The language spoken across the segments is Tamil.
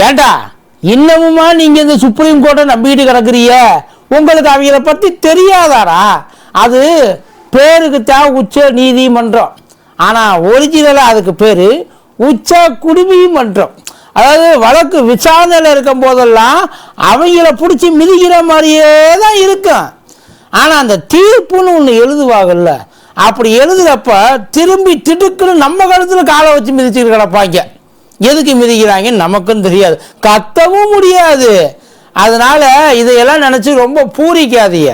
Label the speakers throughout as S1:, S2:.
S1: ஏண்டா இன்னமுமா நீங்க இந்த சுப்ரீம் கோர்ட்டை நம்பிக்கிட்டு கிடக்குறீங்க? உங்களுக்கு அவங்கள பத்தி தெரியாதாரா அது பேருக்கு தேவை உச்ச நீதிமன்றம். ஆனால் ஒரிஜினலாக அதுக்கு பேர் உச்ச குடிநீதிமன்றம் அதாவது வழக்கு விசாரணையில் இருக்கும் போதெல்லாம் அவங்கள பிடிச்சி மிதிக்கிற மாதிரியே தான் இருக்கும். ஆனால் அந்த தீர்ப்புன்னு ஒன்று எழுதுவாங்கல்ல அப்படி எழுதுகிறப்ப திரும்பி திடுக்குன்னு நம்ம கழுத்தில் காலை வச்சு மிதிச்சுட்டு கிடப்பாங்க. எதுக்கு மிதிக்கிறாங்கன்னு நமக்கும் தெரியாது. கத்தவும் முடியாது. அதனால இதையெல்லாம் நினச்சி ரொம்ப பூரிக்காதீங்க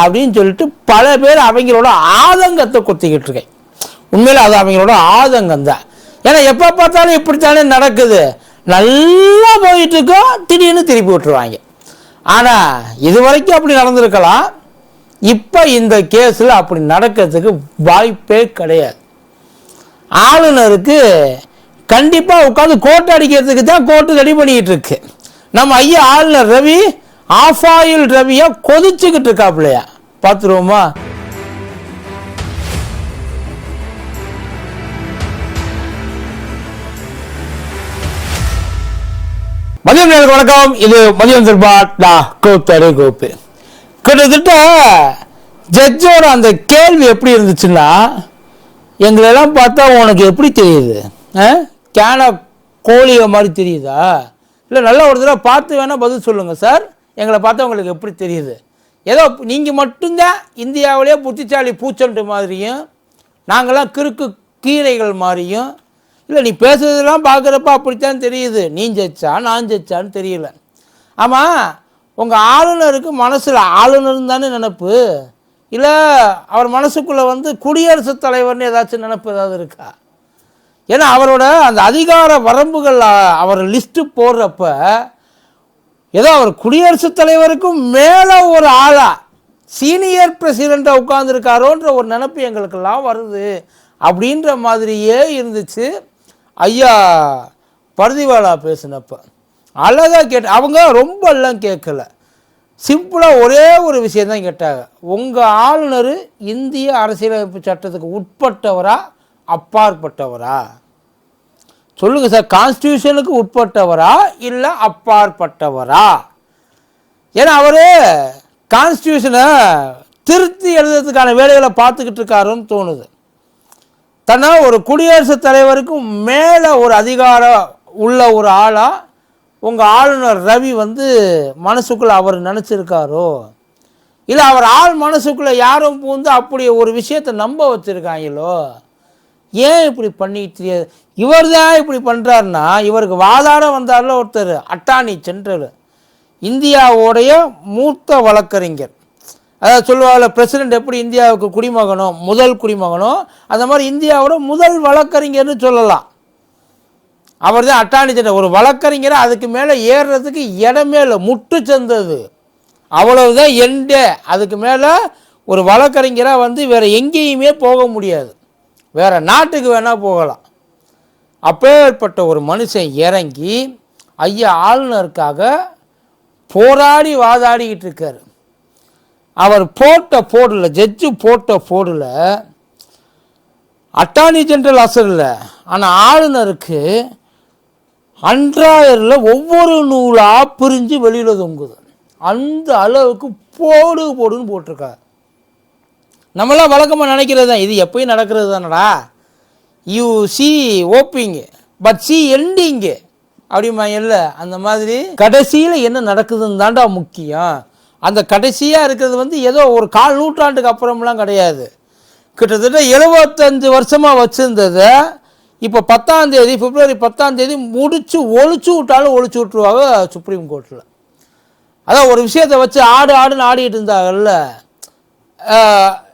S1: அப்படின்னு சொல்லிட்டு பல பேர் அவங்களோட ஆதங்கத்தை குத்திக்கிட்டு இருக்கேன். உண்மையில் அது அவங்களோட ஆதங்கம் தான். ஏன்னா எப்போ பார்த்தாலும் இப்படித்தானே நடக்குது. நல்லா போயிட்டு இருக்கோம் திடீர்னு திருப்பி விட்டுருவாங்க. ஆனால் இது வரைக்கும் அப்படி நடந்திருக்கலாம். இப்போ இந்த கேஸில் அப்படி நடக்கிறதுக்கு வாய்ப்பே கிடையாது. ஆளுநருக்கு கண்டிப்பாக உட்காந்து கோட்டை அடிக்கிறதுக்கு தான் கோட்டு ரெடி பண்ணிக்கிட்டு இருக்கு. நம்ம ஐயா ஆளுநர் ரவி ஆஃப் ஆயில் ரவியை கொதிச்சுக்கிட்டு இருக்காப்லையா பார்த்துருவோமா? மதியம் நேரம் வணக்கம். இது மதியம் திருபாட் நான் கூத்தரு கோப்பு கிட்டத்தட்ட ஜட்ஜோட அந்த கேள்வி எப்படி இருந்துச்சுன்னா எங்களெல்லாம் பார்த்தா உனக்கு எப்படி தெரியுது? கேன கோழிய மாதிரி தெரியுதா? இல்லை நல்ல ஒரு தடவை பார்த்து வேணால் பதில் சொல்லுங்கள் சார். எங்களை பார்த்தா உங்களுக்கு எப்படி தெரியுது? ஏதோ நீங்கள் மட்டும்தான் இந்தியாவிலே புத்திசாலி பூச்சண்டு மாதிரியும் நாங்களாம் கிறுக்கு கீரைகள் மாதிரியும் இல்லை நீ பேசுறதெல்லாம் பார்க்குறப்ப அப்படித்தான் தெரியுது. நீ ஜெயிச்சா நான் ஜெயிச்சான்னு தெரியல. ஆமாம் உங்கள் ஆளுநருக்கு மனசில் ஆளுநர் தானே நினப்பு? இல்லை அவர் மனசுக்குள்ளே வந்து குடியரசுத் தலைவர்னு ஏதாச்சும் நினப்பு ஏதாவது இருக்கா? ஏன்னா அவரோட அந்த அதிகார வரம்புகள் அவர் லிஸ்ட்டு போடுறப்ப ஏதோ அவர் குடியரசுத் தலைவருக்கும் மேலே ஒரு ஆளா சீனியர் பிரசிடெண்ட்டாக உட்காந்துருக்காரோன்ற ஒரு நினப்பு எங்களுக்கெல்லாம் வருது அப்படின்ற மாதிரியே இருந்துச்சு. ஐயா பருதிவாலா பேசினப்ப. அழகாக கேட்ட அவங்க ரொம்ப எல்லாம் கேட்கல சிம்பிளாக ஒரே ஒரு விஷயந்தான் கேட்டாங்க. உங்கள் ஆளுநர் இந்திய அரசியலமைப்பு சட்டத்துக்கு உட்பட்டவராக அப்பாற்பட்டவரா? சொல்லுங்கள் சார் கான்ஸ்டியூஷனுக்கு உட்பட்டவரா இல்லை அப்பாற்பட்டவரா? ஏன்னா அவர் கான்ஸ்டியூஷனை திருத்தி எழுதுறதுக்கான வேலைகளை பார்த்துக்கிட்டு இருக்காருன்னு தோணுது. தன்னால் ஒரு குடியரசுத் தலைவருக்கும் மேலே ஒரு அதிகாரம் உள்ள ஒரு ஆளாக உங்கள் ஆளுநர் ரவி வந்து மனசுக்குள்ளே அவர் நினச்சிருக்காரோ? இல்லை அவர் ஆள் மனசுக்குள்ளே யாரும் பூந்து அப்படி ஒரு விஷயத்தை நம்ப வச்சுருக்காங்களோ? ஏன் இப்படி பண்ணிட்டு இவர் தான் இப்படி பண்ணுறாருன்னா இவருக்கு வாதாட வந்தார்ல ஒருத்தர் அட்டானி ஜென்ரல் இந்தியாவுடைய மூத்த வழக்கறிஞர். அதாவது சொல்லுவாள் பிரசிடென்ட் எப்படி இந்தியாவுக்கு குடிமகனோ முதல் குடிமகனோ அந்த மாதிரி இந்தியாவோட முதல் வழக்கறிஞர்னு சொல்லலாம். அவர் தான் அட்டானி சென்ட்ரல் ஒரு வழக்கறிஞரை அதுக்கு மேலே ஏறுறதுக்கு இடமே இல்லை முட்டு சென்றது அவ்வளவுதான் எண்டே. அதுக்கு மேலே ஒரு வழக்கறிஞராக வந்து வேறு எங்கேயுமே போக முடியாது. வேறு நாட்டுக்கு வேணால் போகலாம். அப்பேற்பட்ட ஒரு மனுஷன் இறங்கி ஐயா ஆளுநருக்காக போராடி வாதாடிக்கிட்டு இருக்கார். அவர் போட்ட போடல ஜட்ஜு போட்ட போடல அட்டார்னி ஜென்ரல் அசர் இல்லை ஆனால் ஆளுநருக்கு அன்றாயரில் ஒவ்வொரு நூலாக பிரிஞ்சு வெளியில் தொங்குது. அந்த அளவுக்கு போடு போடுன்னு போட்டிருக்காரு. நம்மளாம் வழக்கமாக நினைக்கிறது தான். இது எப்பயும் நடக்கிறது தானடா. You see opening but see ending அப்படிமா இல்லை? அந்த மாதிரி கடைசியில் என்ன நடக்குதுன்னு தாண்டா முக்கியம். அந்த கடைசியாக இருக்கிறது வந்து ஏதோ ஒரு கால் நூற்றாண்டுக்கு அப்புறம்லாம் கிடையாது. கிட்டத்தட்ட எழுபத்தஞ்சு வருஷமாக வச்சுருந்ததை இப்போ பத்தாம் தேதி பிப்ரவரி பத்தாம் தேதி முடிச்சு ஒழிச்சு விட்டாலும் ஒழிச்சு விட்ருவாங்க சுப்ரீம் கோர்ட்டில் அதான் ஒரு விஷயத்தை வச்சு ஆடு ஆடுன்னு ஆடிட்டு இருந்தாங்கல்ல.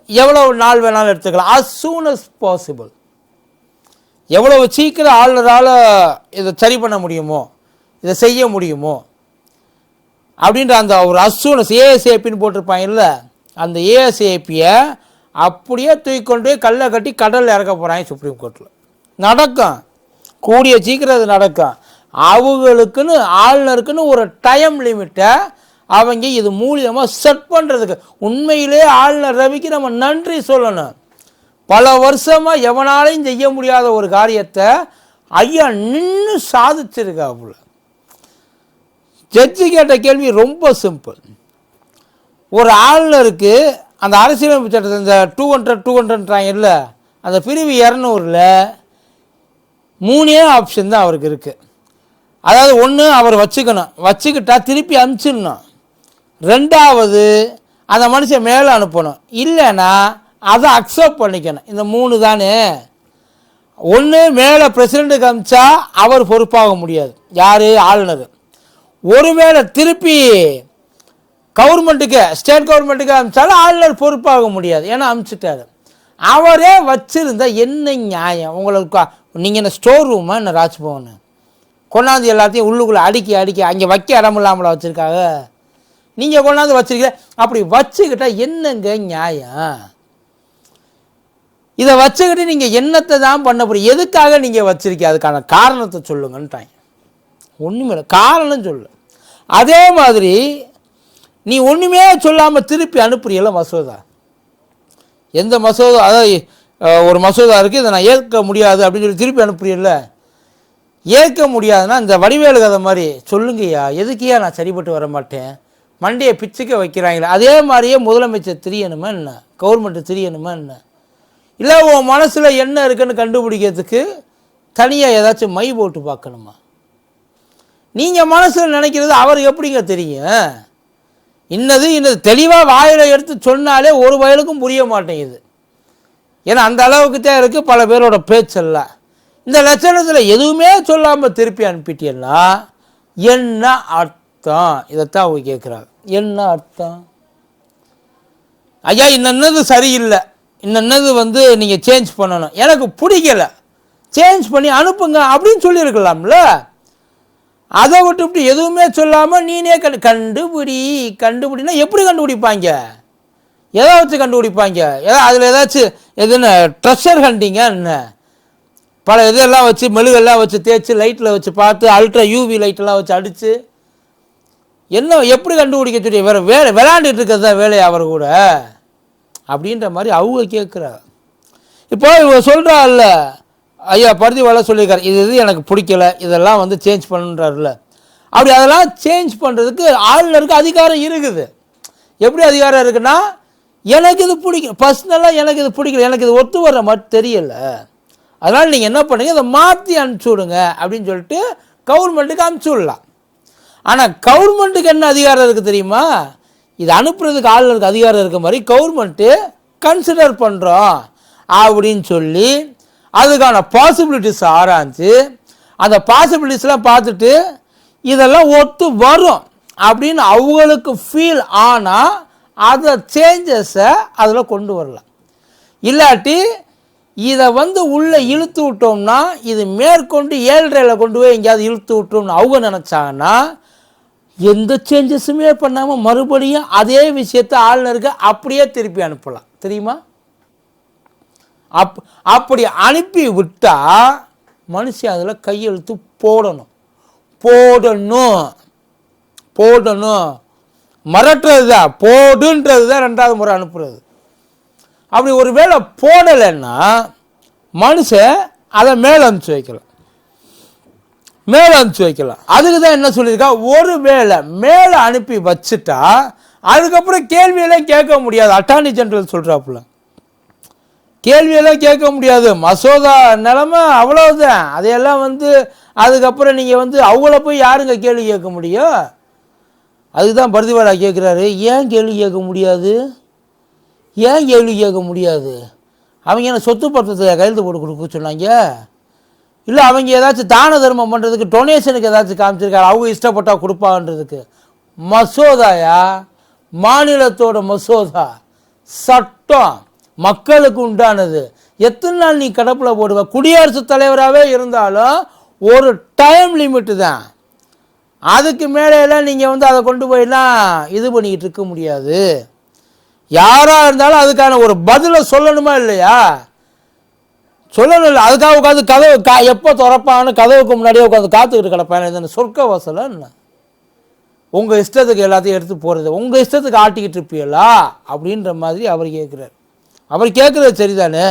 S1: எவ்வளவு நாள் வேணாலும் எடுத்துக்கலாம். As சூன் அஸ் பாசிபிள் எவ்வளவு சீக்கிரம் ஆளுநரால் இதை சரி பண்ண முடியுமோ இதை செய்ய முடியுமோ அப்படின்ற அந்த ஒரு அசூனஸ் ஏஎஸ்ஏபின்னு போட்டிருப்பாங்கல்ல அந்த ஏஎஸ்ஏபியை அப்படியே தூக்கி கொண்டு போய் கல்லை கட்டி கடலில் இறக்க போகிறாங்க சுப்ரீம் கோர்ட்டில் நடக்கும். கூடிய சீக்கிரம் அது நடக்கும். அவங்களுக்குன்னு ஆளுநருக்குன்னு ஒரு டைம் லிமிட்டை அவங்க இது மூலியமாக செட் பண்ணுறதுக்கு உண்மையிலே ஆளுநர் ரவிக்கு நம்ம நன்றி சொல்லணும். பல வருஷமாக எவனாலையும் செய்ய முடியாத ஒரு காரியத்தை ஐயா நின்று சாதிச்சிருக்காப்புல ஜட்ஜி கேட்ட கேள்வி ரொம்ப சிம்பிள் ஒரு ஆளுநருக்கு அந்த அரசியலமைப்பு சட்டத்தை இந்த டூ ஹண்ட்ரட் டூ ஹண்ட்ரட்ன்றாங்க இல்லை அந்த பிரிவு இரநூறில் மூணே ஆப்ஷன் தான் அவருக்கு இருக்குது அதாவது ஒன்று அவர் வச்சுக்கணும். வச்சுக்கிட்டா திருப்பி அனுப்பிச்சிடணும். ரெண்டாவது அந்த மனுஷன் மேலே அனுப்பணும். இல்லைன்னா அதை அக்செப்ட் பண்ணிக்கணும். இந்த மூணு தானே? ஒன்று மேலே பிரசிடெண்ட்டுக்கு அமிச்சா அவர் பொறுப்பாக முடியாது. யார்? ஆளுநர். ஒருவேளை திருப்பி கவர்மெண்ட்டுக்கு ஸ்டேட் கவர்மெண்ட்டுக்கு அனுப்பிச்சாலும் ஆளுநர் பொறுப்பாக முடியாது. ஏன்னா அனுப்பிச்சிட்டாரு அவரே வச்சுருந்தா என்ன நியாயம்? உங்களுக்கு நீங்கள் என்ன ஸ்டோர் ரூமா என்ன ராஜ்பவன்? கொண்டாந்து எல்லாத்தையும் உள்ளுக்குள்ளே அடுக்கி அடுக்கி அங்கே வைக்க இடம் இல்லாமல் வச்சுருக்காங்க? நீங்கள் கொண்டாந்து வச்சுருக்கீங்களே அப்படி வச்சுக்கிட்டா என்னங்க நியாயம்? இதை வச்சுக்கிட்டு நீங்கள் என்னத்தை தான் பண்ண போறீங்க? எதுக்காக நீங்கள் வச்சுருக்கீங்க? அதுக்கான காரணத்தை சொல்லுங்கன்ட்டாங்க. ஒன்றுமே இல்லை காரணம் சொல்லு. அதே மாதிரி நீ ஒன்றுமே சொல்லாமல் திருப்பி அனுப்புறீல மசோதா? எந்த மசோதா? அதாவது ஒரு மசோதா இருக்குது இதை நான் ஏற்க முடியாது அப்படின்னு சொல்லி திருப்பி அனுப்புறியல்ல ஏற்க முடியாதுன்னா இந்த வடிவேலு கதை மாதிரி சொல்லுங்கய்யா. எதுக்கையா நான் சரிப்பட்டு வர மாட்டேன் மண்டையை பிச்சுக்க வைக்கிறாங்களே அதே மாதிரியே முதலமைச்சர் தெரியணுமா என்ன? கவர்மெண்ட்டு தெரியணுமா என்ன? இல்லை உன் மனசில் என்ன இருக்குன்னு கண்டுபிடிக்கிறதுக்கு தனியாக ஏதாச்சும் மை போட்டு பார்க்கணுமா? நீங்கள் மனசில் நினைக்கிறது அவருக்கு எப்படிங்க தெரியும்? இன்னது இன்னது தெளிவாக வாயில் எடுத்து சொன்னாலே ஒரு வயலுக்கும் புரிய மாட்டேங்குது. ஏன்னா அந்த அளவுக்கு தான் இருக்குது பல பேரோட பேச்செல்லாம் இந்த லட்சணத்தில் எதுவுமே சொல்லாமல் திருப்பி அனுப்பிட்டீங்கன்னா என்ன அர்த்தம்? அர்த்தம்? இதைத்தான் அவங்க கேட்குறாங்க. என்ன அர்த்தம்? ஐயா இன்னது சரியில்லை. இன்னது வந்து நீங்கள் சேஞ்ச் பண்ணணும். எனக்கு பிடிக்கல. சேஞ்ச் பண்ணி அனுப்புங்க அப்படின்னு சொல்லியிருக்கலாம்ல. அதை விட்டு விட்டு எதுவுமே சொல்லாமல் நீனே கண்டு கண்டுபிடி கண்டுபிடினா எப்படி கண்டுபிடிப்பாங்க? எதை வச்சு கண்டுபிடிப்பாங்க? ஏதோ அதில் ஏதாச்சும் எதுன்னு ட்ரெஷர் கண்டிங்க என்ன? பல இதெல்லாம் வச்சு மெழுகெல்லாம் வச்சு தேய்ச்சி லைட்டில் வச்சு பார்த்து அல்ட்ரா யூவி லைட்டெல்லாம் வச்சு அடித்து என்ன எப்படி கண்டுபிடிக்க தெரியும்? வேறு வேலை விளையாண்டுட்டு இருக்கிறது தான் வேலையை அவர் கூட? அப்படின்ற மாதிரி அவங்க கேட்குறாங்க. இப்போ இவங்க சொல்கிறாள்ல ஐயா பருத்தி வள சொல்லியிருக்காரு. இது இது எனக்கு பிடிக்கல. இதெல்லாம் வந்து சேஞ்ச் பண்ணுன்றாருல அப்படி அதெல்லாம் சேஞ்ச் பண்ணுறதுக்கு ஆளுநருக்கு அதிகாரம் இருக்குது. எப்படி அதிகாரம் இருக்குன்னா எனக்கு இது பிடிக்கும் பர்சனலாக எனக்கு இது பிடிக்கல. எனக்கு இது ஒத்து வர மாதிரி தெரியல. அதனால் நீங்கள் என்ன பண்ணுங்கள் இதை மாற்றி அனுப்பிச்சி விடுங்க அப்படின்னு சொல்லிட்டு கவர்மெண்ட்டுக்கு அனுப்பிச்சி விடலாம். ஆனால் கவர்மெண்ட்டுக்கு என்ன அதிகாரம் இருக்குது தெரியுமா? இது அனுப்புறதுக்கு ஆளுநருக்கு அதிகாரம் இருக்க மாதிரி கவர்மெண்ட்டு கன்சிடர் பண்ணுறோம் அப்படின்னு சொல்லி அதுக்கான பாசிபிலிட்டிஸ் ஆராய்ஞ்சு அந்த பாசிபிலிட்டிஸ்லாம் பார்த்துட்டு இதெல்லாம் ஒத்து வரும் அப்படின்னு அவங்களுக்கு ஃபீல் ஆனால் அதை சேஞ்சஸை அதில் கொண்டு வரலாம். இல்லாட்டி இதை வந்து உள்ளே இழுத்து விட்டோம்னா இது மேற்கொண்டு ஏழ்றையில் கொண்டு போய் எங்கேயாவது இழுத்து விட்டோம்னு அவங்க நினச்சாங்கன்னா எந்த சேஞ்சஸுமே பண்ணாமல் மறுபடியும் அதே விஷயத்தை ஆளுநருக்கு அப்படியே திருப்பி அனுப்பலாம். தெரியுமா? அப் அப்படி அனுப்பி விட்டால் மனுஷன் அதில் கையெழுத்து போடணும். போடணும். போடணும். மறட்டுறது தான் போடுன்றது தான் ரெண்டாவது முறை அனுப்புறது. அப்படி ஒரு வேளை போடலைன்னா மனுஷன் அதை மேலே அனுப்பிச்சு வைக்கலாம். மேலே அனுப்பிச்சு வைக்கலாம். அதுக்கு தான் என்ன சொல்லியிருக்கா? ஒரு வேளை மேலே அனுப்பி வச்சுட்டா அதுக்கப்புறம் கேள்வியெல்லாம் கேட்க முடியாது. அட்டார்னி ஜெனரல் சொல்கிறாப்புல கேள்வியெல்லாம் கேட்க முடியாது. மசோதா நிலமை அவ்வளோதான் அதையெல்லாம் வந்து அதுக்கப்புறம் நீங்கள் வந்து அவங்கள போய் யாருங்க கேள்வி கேட்க முடியும்? அதுதான் பரதிவாடா கேட்குறாரு ஏன் கேள்வி கேட்க முடியாது? ஏன் கேள்வி கேட்க முடியாது? அவங்க என்ன சொத்து பத்திரத்தை கையெழுத்து போட்டு கொடுக்க சொன்னாங்க? இல்லை அவங்க ஏதாச்சும் தான தர்மம் பண்ணுறதுக்கு டொனேஷனுக்கு ஏதாச்சும் காமிச்சிருக்காரு? அவங்க இஷ்டப்பட்டால் கொடுப்பாங்கன்றதுக்கு. மசோதாயா? மாநிலத்தோட மசோதா. சட்டம். மக்களுக்கு உண்டானது. எத்தனை நாள் நீ கடப்பில் போடுவ? குடியரசுத் தலைவராகவே இருந்தாலும் ஒரு டைம் லிமிட்டு தான். அதுக்கு மேலேலாம் நீங்கள் வந்து அதை கொண்டு போயெல்லாம் இது பண்ணிக்கிட்டு இருக்க முடியாது. யாராக இருந்தாலும் அதுக்கான ஒரு பதிலை சொல்லணுமா இல்லையா? சொல்லணும் இல்லை அதுக்காக உட்காந்து கதவு கா எப்போ திறப்பான்னு கதவுக்கு முன்னாடியே உட்காந்து காத்துக்கிட்டு கிடப்பேன். இந்த சொர்க்க வாசலா என்ன? உங்கள் இஷ்டத்துக்கு எல்லாத்தையும் எடுத்து போகிறது உங்கள் இஷ்டத்துக்கு ஆட்டிக்கிட்டு இருப்பீங்களா? அப்படின்ற மாதிரி அவர் கேட்குறாரு அவர் கேட்குறது சரிதானே?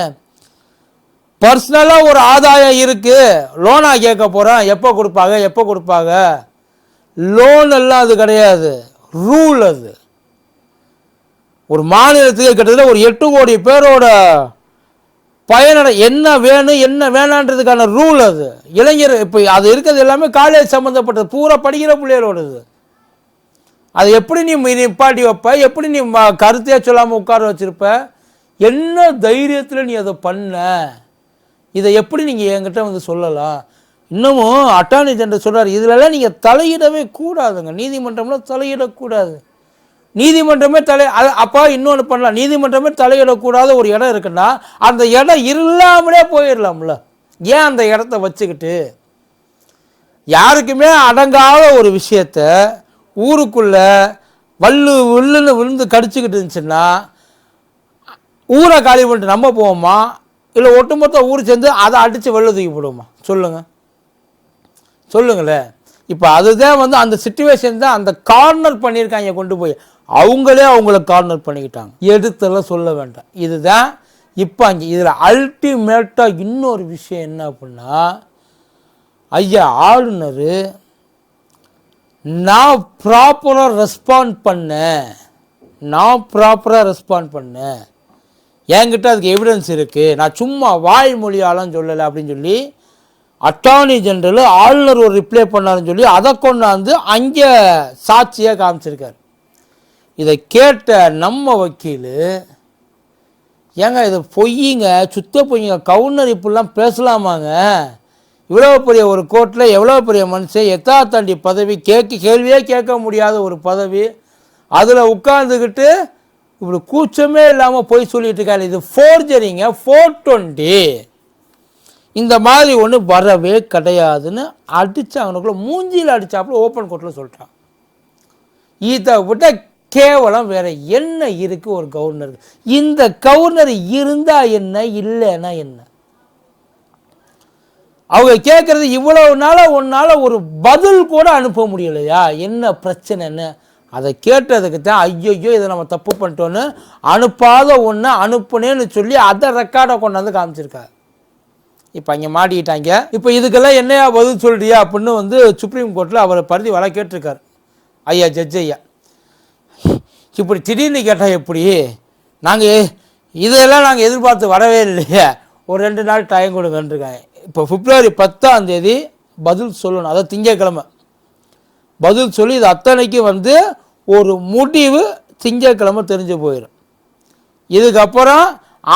S1: பர்சனலாக ஒரு ஆதாயம் இருக்குது லோனாக கேட்க போகிறேன் எப்போ கொடுப்பாங்க? எப்போ கொடுப்பாங்க? லோன் எல்லாம் அது கிடையாது. ரூல் அது. ஒரு மாநிலத்துக்கு கிட்டத்தட்ட ஒரு எட்டு கோடி பேரோட பயனடை என்ன வேணும் என்ன வேணான்றதுக்கான ரூல் அது. இளைஞர் இப்போ அது இருக்கிறது எல்லாமே காலேஜ் சம்மந்தப்பட்டது பூரா படிக்கிற பிள்ளைகளோடது. அது எப்படி நீ நிப்பாட்டி வைப்ப? எப்படி நீ கருத்தையே சொல்லாமல் உட்கார வச்சிருப்ப? என்ன தைரியத்தில் நீ அதை பண்ண? இதை எப்படி நீங்கள் என்கிட்ட வந்து சொல்லலாம்? இன்னமும் அட்டார்னி ஜெனரல் சொல்கிறார் இதுலலாம் நீங்கள் தலையிடவே கூடாதுங்க. நீதிமன்றம்லாம் தலையிடக்கூடாது. நீதிமன்றமே தலை அது- அப்போ இன்னொன்று பண்ணலாம். நீதிமன்றமே தலையிடக்கூடாத ஒரு இடம் இருக்குன்னா அந்த இடம் இல்லாமலே போயிடலாம்ல. ஏன் அந்த இடத்த வச்சுக்கிட்டு? யாருக்குமே அடங்காத ஒரு விஷயத்த ஊருக்குள்ளே வல்லு வில்லுன்னு விழுந்து கடிச்சுக்கிட்டு இருந்துச்சுன்னா ஊரை காலி பண்ணிட்டு நம்ம போவோமா? இல்லை ஒட்டுமொத்த ஊர் சேர்ந்து அதை அடித்து வெளில தூக்கி போடுவோமா? சொல்லுங்கள் சொல்லுங்களேன். இப்போ அதுதான் வந்து அந்த சுச்சுவேஷன் தான் அந்த கார்னர் பண்ணியிருக்காங்க கொண்டு போய். அவங்களே அவங்கள கார்னர் பண்ணிக்கிட்டாங்க. எடுத்தெல்லாம் சொல்ல வேண்டாம். இதுதான் இப்போ அங்கே இதில் அல்டிமேட்டாக இன்னொரு விஷயம் என்ன அப்படின்னா ஐயா ஆளுநர் நான் ப்ராப்பராக ரெஸ்பாண்ட் பண்ணேன். நான் ப்ராப்பராக ரெஸ்பாண்ட் பண்ணேன். என்கிட்ட அதுக்கு எவிடன்ஸ் இருக்குது நான் சும்மா வாய்மொழியாலாம் சொல்லலை அப்படின்னு சொல்லி அட்டார்னி ஜென்ரல் ஆளுநர் ஒரு ரிப்ளை பண்ணாருன்னு சொல்லி அதை கொண்டாந்து அங்கே சாட்சியாக காமிச்சிருக்காரு. இதை கேட்ட நம்ம வக்கீல் ஏங்க இது பொய்யுங்க சுத்த பொய்யுங்க கவுனர் இப்படிலாம் பேசலாமாங்க? இவ்வளோ பெரிய ஒரு கோர்ட்டில் எவ்வளோ பெரிய மனுஷன் எத்தா தாண்டி பதவி? கேட்க கேள்வியே கேட்க முடியாத ஒரு பதவி. அதில் உட்காந்துக்கிட்டு இப்படி கூச்சமே இல்லாமல் போய் சொல்லிட்டு இருக்காரு. இது ஃபோர்ஜரிங்க ஃபோர் டுவெண்ட்டி இந்த மாதிரி ஒன்று வரவே கிடையாதுன்னு அடிச்சு மூஞ்சியில் அடித்தாப்புல ஓப்பன் கோர்ட்டில் சொல்லிட்டான். ஈத்தா விட்டால் கேவலம் வேற என்ன இருக்கு? ஒரு கவர்னருக்கு இந்த கவர்னர் இருந்தா என்ன? இல்லைன்னா என்ன? அவங்க கேட்கறது இவ்வளவு நாளா உன்னால ஒரு பதில் கூட அனுப்ப முடியலையா? என்ன பிரச்சனைன்னு அதை கேட்டதுக்கு தான் ஐயோ இதை நம்ம தப்பு பண்ணிட்டோன்னு அனுப்பாத ஒன்று அனுப்புனேன்னு சொல்லி அதை ரெக்கார்டை கொண்டாந்து காமிச்சிருக்காரு. இப்போ அங்கே மாட்டிக்கிட்டாங்க. இப்போ இதுக்கெல்லாம் என்னையா பதில் சொல்றியா? அப்படின்னு வந்து சுப்ரீம் கோர்ட்டில் அவரை பருதி வழக்கேட்டிருக்கார் ஐயா ஜட்ஜ் ஐயா. இப்படி திடீர்னு கேட்டால் எப்படி? நாங்கள் இதெல்லாம் நாங்கள் எதிர்பார்த்து வரவே இல்லையே. ஒரு ரெண்டு நாள் டைம் கொடுங்கன்றிருக்காங்க. இப்போ பிப்ரவரி பத்தாம் தேதி பதில் சொல்லணும். அதாவது திங்கக்கிழமை பதில் சொல்லி இது அத்தனைக்கு வந்து ஒரு முடிவு திங்கக்கிழமை தெரிஞ்சு போயிடும் இதுக்கப்புறம்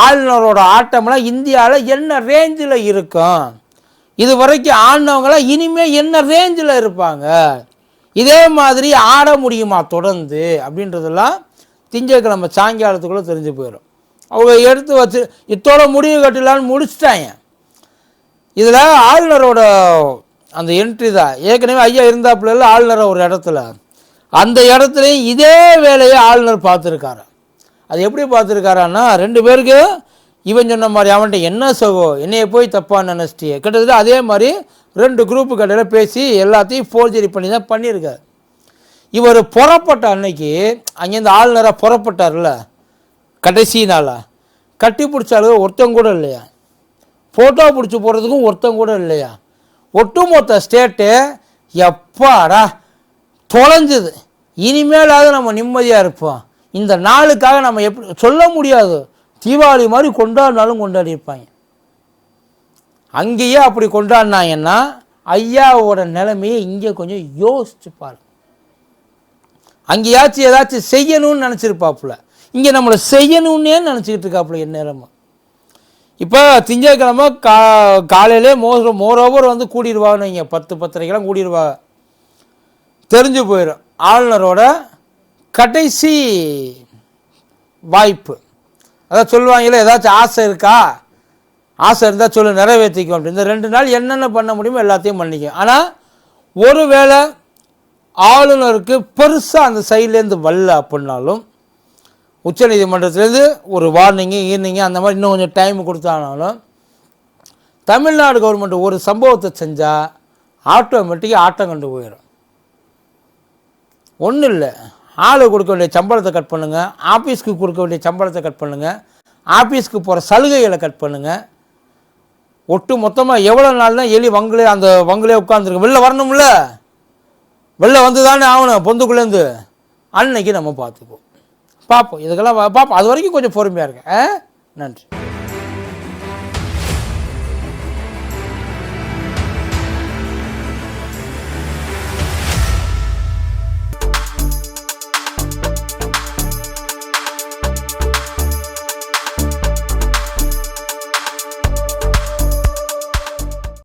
S1: ஆளுநரோட ஆட்டம்லாம் இந்தியாவில் என்ன ரேஞ்சில் இருக்கும்? இது வரைக்கும் ஆடினவங்களாம் இனிமேல் என்ன ரேஞ்சில் இருப்பாங்க? இதே மாதிரி ஆட முடியுமா தொடர்ந்து அப்படின்றதெல்லாம் திங்கட்கிழமை சாயங்காலத்துக்குள்ளே தெரிஞ்சு போயிடும். அவங்க எடுத்து வச்சு இத்தோட முடிவு கட்டலான்னு முடிச்சிட்டாங்க. இதில் ஆளுநரோட அந்த என்ட்ரி தான். ஏற்கனவே ஐயா இருந்தாப்புல ஆளுநர் ஒரு இடத்துல. அந்த இடத்துலையும் இதே வேலையை ஆளுநர் பார்த்துருக்காரு. அது எப்படி பார்த்துருக்காரான்னா ரெண்டு பேருக்கு இவன் சொன்ன மாதிரி அவன்கிட்ட என்ன சகோ என்னைய போய் தப்பாக நினச்சிட்டியே. கிட்டத்தட்ட அதே மாதிரி ரெண்டு குரூப்பு கடையில் பேசி எல்லாத்தையும் ஃபோர்ஜரி பண்ணி தான் பண்ணியிருக்காரு. இவர் புறப்பட்ட அன்னைக்கு அங்கேருந்து ஆளுநராக புறப்பட்டார்ல கடைசி நாளாக கட்டி பிடிச்ச அளவு ஒருத்தன் கூட இல்லையா? ஃபோட்டோ பிடிச்சி போகிறதுக்கும் ஒருத்தங்க கூட இல்லையா? ஒட்டுமொத்த ஸ்டேட்டு எப்பாடா தொலைஞ்சுது. இனிமேலாவது நம்ம நிம்மதியாக இருப்போம். இந்த நாளுக்காக நம்ம எப்படி சொல்ல முடியாது. தீபாவளி மாதிரி கொண்டாடினாலும் கொண்டாடி இருப்பாங்க அங்கேயே அப்படி கொண்டாடினாங்கன்னா ஐயாவோட நிலைமையை இங்கே கொஞ்சம் யோசிச்சு பாருங்க. அங்கேயாச்சும் ஏதாச்சும் செய்யணும்னு நினச்சிருப்பாப்புல. இங்கே நம்மளை செய்யணும்னே நினச்சிக்கிட்டு இருக்காப்புல என் நேரமாக இப்போ திங்கட்கிழமை கா காலையிலே மோர் மோரோவர் வந்து கூடிடுவாங்கன்னு இங்கே பத்து பத்தரைக்கெல்லாம் கூடிடுவாங்க. தெரிஞ்சு போயிடும். ஆளுநரோட கடைசி வாய்ப்பு. அதான் சொல்லுவாங்களே ஏதாச்சும் ஆசை இருக்கா? ஆசை இருந்தால் சொல்லு நிறைவேற்றிக்கும் அப்படின்னு இந்த ரெண்டு நாள் என்னென்ன பண்ண முடியுமோ எல்லாத்தையும் பண்ணிக்கும். ஆனால் ஒருவேளை ஆளுநருக்கு பெருசாக அந்த சைட்லேருந்து வரல அப்படின்னாலும் உச்சநீதிமன்றத்துலேருந்து ஒரு வார்னிங்கு ஈர்னிங்கு அந்த மாதிரி இன்னும் கொஞ்சம் டைம் கொடுத்தானாலும் தமிழ்நாடு கவர்மெண்ட் ஒரு சம்பவத்தை செஞ்சால் ஆட்டோமேட்டிக்காக ஆட்டம் கண்டு போயிடும் ஒன்றும் இல்லை. ஆளு கொடுக்க வேண்டிய சம்பளத்தை கட் பண்ணுங்கள் ஆஃபீஸ்க்கு கொடுக்க வேண்டிய சம்பளத்தை கட் பண்ணுங்கள் ஆஃபீஸ்க்கு போகிற சலுகைகளை கட் பண்ணுங்கள் ஒட்டு மொத்தமாக எவ்வளோ நாள் தான் எலி வங்களே அந்த வங்களே உட்காந்துருக்கு வெளில வரணும்ல? வெளில வந்து தானே ஆகணும் பொந்துக்குள்ளேருந்து அன்னைக்கு நம்ம பார்த்துப்போம் பார்ப்போம். இதுக்கெல்லாம் பார்ப்போம். அது வரைக்கும் கொஞ்சம் பொறுமையாக இருக்கேன் ஆ? நன்றி.